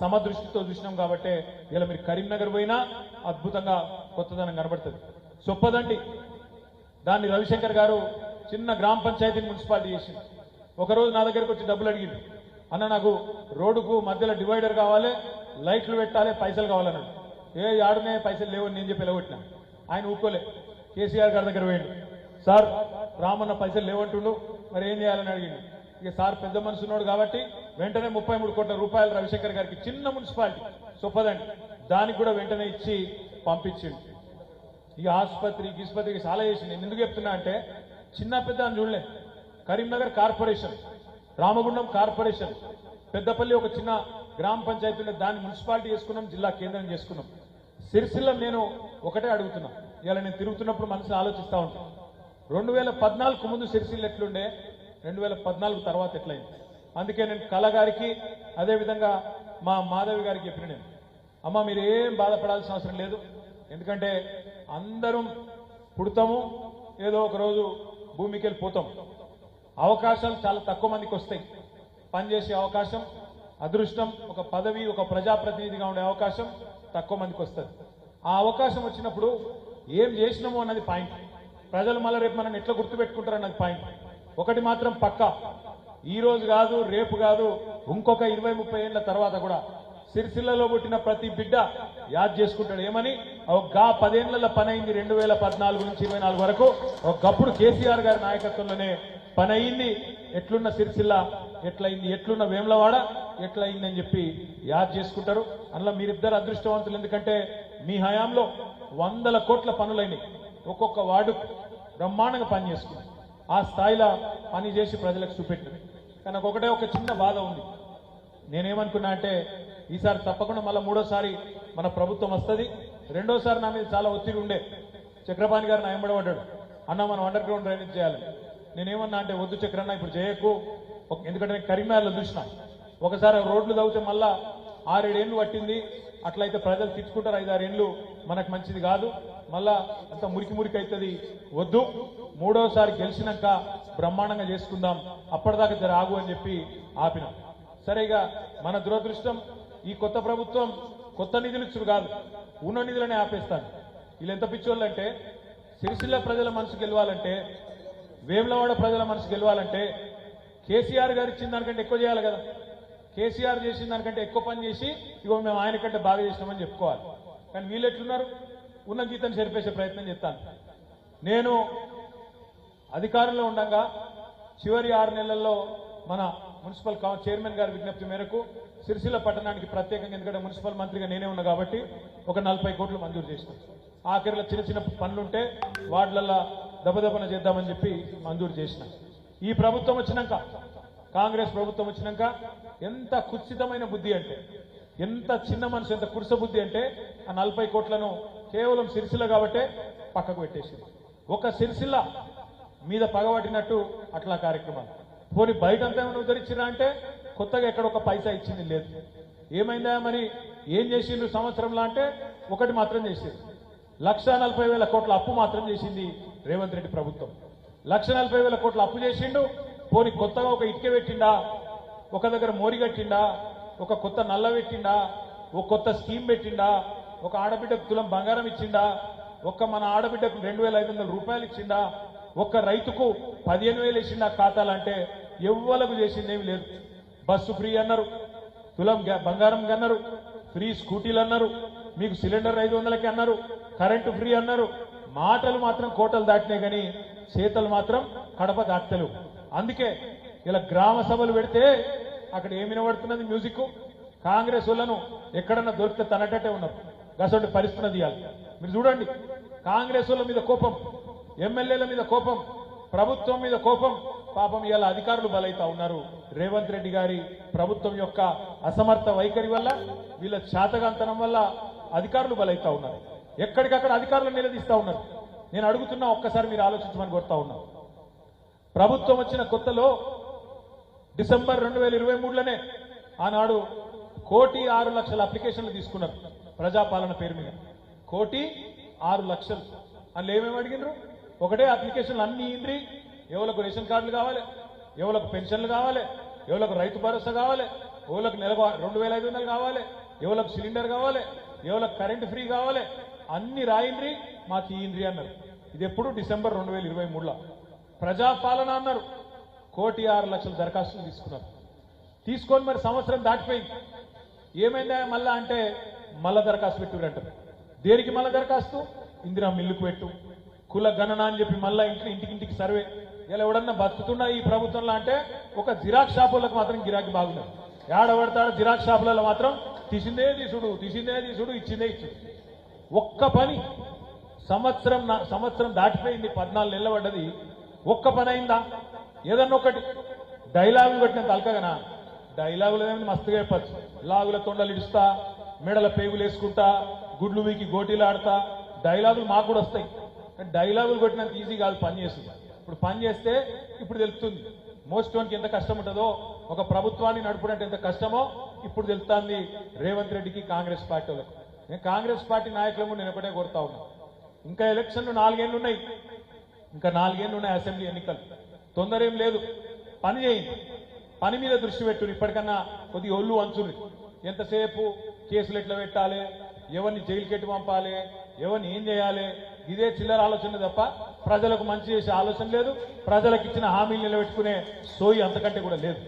సమదృష్టితో చూసినాం కాబట్టి ఇలా మీరు కరీంనగర్ పోయినా అద్భుతంగా కొత్తదనం కనబడుతుంది. చొప్పదండి దాన్ని రవిశంకర్ గారు చిన్న గ్రామ పంచాయతీని మున్సిపాలిటీ చేసింది ఒకరోజు నా దగ్గరకు వచ్చి డబ్బులు అడిగింది అన్న నాకు రోడ్డుకు మధ్యలో డివైడర్ కావాలి లైట్లు పెట్టాలి పైసలు కావాలన్నాడు. ఏ ఆడనే పైసలు లేవని నేను చెప్పి ఎలగొట్టినా. ఆయన ఊరుకోలే. కేసీఆర్ గారి దగ్గర పోయిండు. సార్ రామన్న పైసలు లేవంటుండు. మరి ఏం చేయాలని అడిగిండు. ఇక సార్ పెద్ద మనసు ఉన్నాడు కాబట్టి వెంటనే ముప్పై మూడు కోట్ల రూపాయలు రవిశంకర్ గారికి చిన్న మున్సిపాలిటీ. చొప్పదండి దానికి కూడా వెంటనే ఇచ్చి పంపించిండు. ఈ ఆసుపత్రి గీసుపత్రికి చాలా చేసింది నేను ఎందుకు చెప్తున్నా అంటే చిన్న పెద్ద అని చూడలే. కరీంనగర్ కార్పొరేషన్ రామగుండం కార్పొరేషన్ పెద్దపల్లి ఒక చిన్న గ్రామ పంచాయతీ ఉండే దాన్ని మున్సిపాలిటీ చేసుకున్నాం జిల్లా కేంద్రం చేసుకున్నాం. సిరిసిల్ల నేను ఒకటే అడుగుతున్నా. ఇవాళ నేను తిరుగుతున్నప్పుడు మనసుని ఆలోచిస్తూ ఉంటాను రెండు వేల పద్నాలుగు ముందు సిరిసిల్ల ఎట్లుండే? రెండు వేల పద్నాలుగు తర్వాత ఎట్లయింది? అందుకే నేను కళ గారికి అదేవిధంగా మా మాధవి గారికి చెప్పిన నేను అమ్మ మీరు ఏం బాధపడాల్సిన అవసరం లేదు. ఎందుకంటే అందరం పుడతాము ఏదో ఒక రోజు భూమికి వెళ్ళిపోతాం అవకాశాలు చాలా తక్కువ మందికి వస్తాయి. పనిచేసే అవకాశం అదృష్టం ఒక పదవి ఒక ప్రజాప్రతినిధిగా ఉండే అవకాశం తక్కువ మందికి వస్తుంది. ఆ అవకాశం వచ్చినప్పుడు ఏం చేసినాము అన్నది పాయింట్. ప్రజలు మళ్ళీ రేపు మనల్ని ఎట్లా గుర్తుపెట్టుకుంటారు అన్నది పాయింట్. ఒకటి మాత్రం పక్కా. ఈ రోజు కాదు రేపు కాదు ఇంకొక ఇరవై ముప్పై ఏళ్ళ తర్వాత కూడా సిరిసిల్లలో పుట్టిన ప్రతి బిడ్డ యాద్ చేసుకుంటాడు. ఏమని? ఒక పదేళ్ళ పని అయింది రెండు వేల పద్నాలుగు నుంచి ఇరవై నాలుగు వరకు. ఒకప్పుడు కేసీఆర్ గారి నాయకత్వంలోనే పని అయింది ఎట్లున్న సిరిసిల్ల? ఎట్లయింది? ఎట్లున్న వేములవాడ? ఎట్లయింది అని చెప్పి యాద్ చేసుకుంటారు. అందులో మీరిద్దరు అదృష్టవంతులు. ఎందుకంటే మీ హయాంలో వందల కోట్ల పనులైనవి ఒక్కొక్క వార్డు బ్రహ్మాండంగా పని చేసుకుంది ఆ స్థాయిలో పని చేసి ప్రజలకు చూపెట్టింది. కానీ నాకు ఒకటే ఒక చిన్న బాధ ఉంది. నేనేమనుకున్నా అంటే ఈసారి తప్పకుండా మళ్ళీ మూడోసారి మన ప్రభుత్వం వస్తుంది. రెండోసారి నా మీద చాలా ఒత్తిడి ఉండే. చక్రపాణి గారు నా ఎంబడబడ్డాడు అన్న మనం అండర్ గ్రౌండ్ డ్రైనేజ్ చేయాలి. నేనేమన్నా అంటే వద్దు చక్రన్న ఇప్పుడు చేయకు. ఎందుకంటే నేను కరీంనగర్లో చూసిన. ఒకసారి రోడ్లు తవ్వితే మళ్ళా ఆరేడేళ్ళు పట్టింది. అట్లయితే ప్రజలు తెచ్చుకుంటారు ఐదారేళ్ళు మనకు మంచిది కాదు. మళ్ళా అంత మురికి మురికి అవుతుంది వద్దు. మూడోసారి గెలిచినాక బ్రహ్మాండంగా చేసుకుందాం. అప్పటిదాకా జర ఆగు అని చెప్పి ఆపినాం. సరేగా మన దురదృష్టం ఈ కొత్త ప్రభుత్వం కొత్త నిధులు ఇచ్చుడు కాదు. ఉన్న నిధులనే ఆపేస్తాను వీళ్ళు ఎంత పిచ్చోళ్ళు అంటే సిరిసిల్ల ప్రజల మనసు గెలవాలంటే వేములవాడ ప్రజల మనసు గెలవాలంటే కేసీఆర్ గారు ఇచ్చిన దానికంటే ఎక్కువ చేయాలి కదా. కేసీఆర్ చేసిన దానికంటే ఎక్కువ పని చేసి ఇగో మేము ఆయన కంటే బాగా చేసినామని చెప్పుకోవాలి. కానీ వీళ్ళు ఎట్లున్నారు ఉన్న గీతను సరిపేసే ప్రయత్నం చేస్తాను. నేను అధికారంలో ఉండగా చివరి ఆరు నెలల్లో మన మున్సిపల్ చైర్మన్ గారి విజ్ఞప్తి మేరకు సిరిసిల్ల పట్టణానికి ప్రత్యేకంగా ఎందుకంటే మున్సిపల్ మంత్రిగా నేనే ఉన్నా కాబట్టి ఒక నలభై కోట్లు మంజూరు చేసినాం. ఆఖరిలో చిన్న చిన్న పనులుంటే వార్డులల్లో దెబ్బదెబ్బన చేద్దామని చెప్పి మంజూరు చేసిన. ఈ ప్రభుత్వం వచ్చినాక కాంగ్రెస్ ప్రభుత్వం వచ్చినాక ఎంత కుత్సితమైన బుద్ధి అంటే ఎంత చిన్న మనసు ఎంత కురుస బుద్ధి అంటే ఆ నలభై కోట్లను కేవలం సిరిసిల్ల కాబట్టే పక్కకు పెట్టేసింది. ఒక సిరిసిల్ల మీద పగబట్టినట్టు అట్లా కార్యక్రమాలు. పోనీ బయట అంతా ఏమైనా ఉద్ధరించినా అంటే కొత్తగా ఎక్కడ ఒక పైసా ఇచ్చింది లేదు. ఏమైందా మరి? ఏం చేసిండ్రు సంవత్సరంలో అంటే ఒకటి మాత్రం చేసింది. లక్ష నలభై వేల కోట్ల అప్పు మాత్రం చేసింది రేవంత్ రెడ్డి ప్రభుత్వం. లక్ష నలభై వేల కోట్ల అప్పు చేసిండు పోని కొత్తగా ఒక ఇటుక పెట్టిండా? ఒక దగ్గర మోరి కట్టిండా? ఒక కొత్త నల్ల పెట్టిండా? ఒక కొత్త స్కీమ్ పెట్టిండా? ఒక ఆడబిడ్డకు తులం బంగారం ఇచ్చిండా? ఒక్క మన ఆడబిడ్డకు రెండు వేల ఐదు వందల రూపాయలు ఇచ్చిండా? ఒక్క రైతుకు పదిహేను వేలు ఇచ్చిండా ఖాతాలంటే ఎవ్వలకు చేసిందేమి లేదు. బస్సు ఫ్రీ అన్నారు. తులం బంగారం అన్నారు ఫ్రీ స్కూటీలు అన్నారు. మీకు సిలిండర్ ఐదు వందలకి అన్నారు. కరెంటు ఫ్రీ అన్నారు. మాటలు మాత్రం కోటలు దాటినాయి కానీ చేతలు మాత్రం కడప దాటలేవు. అందుకే ఇలా గ్రామ సభలు పెడితే అక్కడ ఏమి వినబడుతున్నది? మ్యూజిక్ కాంగ్రెస్ వాళ్ళను ఎక్కడన్నా దొరికితే తనటట్టే ఉన్నారు. గసంటి పరిస్థితి ఇవ్వాలి మీరు చూడండి కాంగ్రెస్ వాళ్ళ మీద కోపం ఎమ్మెల్యేల మీద కోపం ప్రభుత్వం మీద కోపం పాపం ఇలా అధికారులు బలైతా ఉన్నారు. రేవంత్ రెడ్డి గారి ప్రభుత్వం యొక్క అసమర్థ వైఖరి వల్ల వీళ్ళ శాతగాంతనం వల్ల అధికారులు బలైతా ఉన్నారు. ఎక్కడికక్కడ అధికారులు నిలదీస్తా ఉన్నారు. నేను అడుగుతున్నా ఒక్కసారి మీరు ఆలోచించమని కోరుతా ఉన్నాను ప్రభుత్వం వచ్చిన కొత్తలో డిసెంబర్ రెండు వేల ఇరవై మూడులోనే ఆనాడు కోటి ఆరు లక్షల అప్లికేషన్లు తీసుకున్నారు ప్రజాపాలన పేరు మీద. కోటి ఆరు లక్షలు. అందులో ఏమేమి అడిగినారు? ఒకటే అప్లికేషన్లు అన్ని ఇంద్రి ఎవరికి రేషన్ కార్డులు కావాలి ఎవరికి పెన్షన్లు కావాలి ఎవరికి రైతు భరోసా కావాలి ఎవరికి నెలకు రెండు వేల ఐదు వందలు కావాలి ఎవరికి సిలిండర్ కావాలి ఎవరికి కరెంట్ ఫ్రీ కావాలి అన్ని రాయింద్రి మాకు తీయింద్రి అన్నారు. ఇది ఎప్పుడు? డిసెంబర్ రెండు వేల ఇరవై మూడులో. ప్రజాపాలన అన్నారు. కోటి ఆరు లక్షల దరఖాస్తులు తీసుకున్నారు. తీసుకొని మరి సంవత్సరం దాటిపోయింది. ఏమైందా మళ్ళా అంటే మళ్ళా దరఖాస్తు పెట్టురంటారు. దేనికి మళ్ళా దరఖాస్తు? ఇందిరా మిల్లుకు పెట్టు. కుల గణన అని చెప్పి మళ్ళా ఇంటి ఇంటికింటికి సర్వే. ఇలా ఎవడన్నా బతుకుతున్నా ఈ ప్రభుత్వంలో అంటే ఒక జిరాక్ షాపులకు మాత్రం గిరాకీ బాగున్నారు ఏడబడతాడు జిరాక్స్ షాపులలో మాత్రం తీసిందే తీసుడు తీసిందే తీసుడు ఇచ్చిందే ఇచ్చుడు. ఒక్క పని. సంవత్సరం నా- సంవత్సరం దాటిపోయింది పద్నాలుగు నెలలు పడ్డది. ఒక్క పని అయిందా? ఏదన్నా ఒకటి. డైలాగులు పెట్టిన తలకగనా? డైలాగులు ఏమైనా మస్తుగా చెప్పచ్చు. లాగుల తొండలు ఇడుస్తా మెడల పేగులు వేసుకుంటా గుడ్లు వీకి గోటీలు ఆడతా డైలాగులు మాకు కూడా వస్తాయి. కానీ డైలాగులు కొట్టినంత ఈజీ కాదు పని చేస్తుంది ఇప్పుడు పని చేస్తే ఇప్పుడు తెలుస్తుంది మోస్ట్ వన్కి ఎంత కష్టం ఉంటుందో ఒక ప్రభుత్వాన్ని నడుపునంటే ఎంత కష్టమో ఇప్పుడు తెలుస్తుంది రేవంత్ రెడ్డికి కాంగ్రెస్ పార్టీ వాళ్ళకు. నేను కాంగ్రెస్ పార్టీ నాయకులను నేను ఒకటే కోరుతా ఉన్నా. ఇంకా ఎలక్షన్లు నాలుగేళ్ళు ఉన్నాయి. ఇంకా నాలుగేళ్ళు ఉన్నాయి అసెంబ్లీ ఎన్నికలు. తొందర ఏం లేదు. పని చేయండి. పని మీద దృష్టి పెట్టు ఇప్పటికన్నా కొద్దిగా ఒళ్ళు వంచుని ఎంతసేపు కేసులు ఎట్లా పెట్టాలి? ఎవరిని జైలుకి ఎట్టు పంపాలి? ఎవరిని ఏం చేయాలి? ఇదే చిల్లర ఆలోచన తప్ప ప్రజలకు మంచి చేసే ఆలోచన లేదు. ప్రజలకు ఇచ్చిన హామీలు నిలబెట్టుకునే సోయి అంతకంటే కూడా లేదు.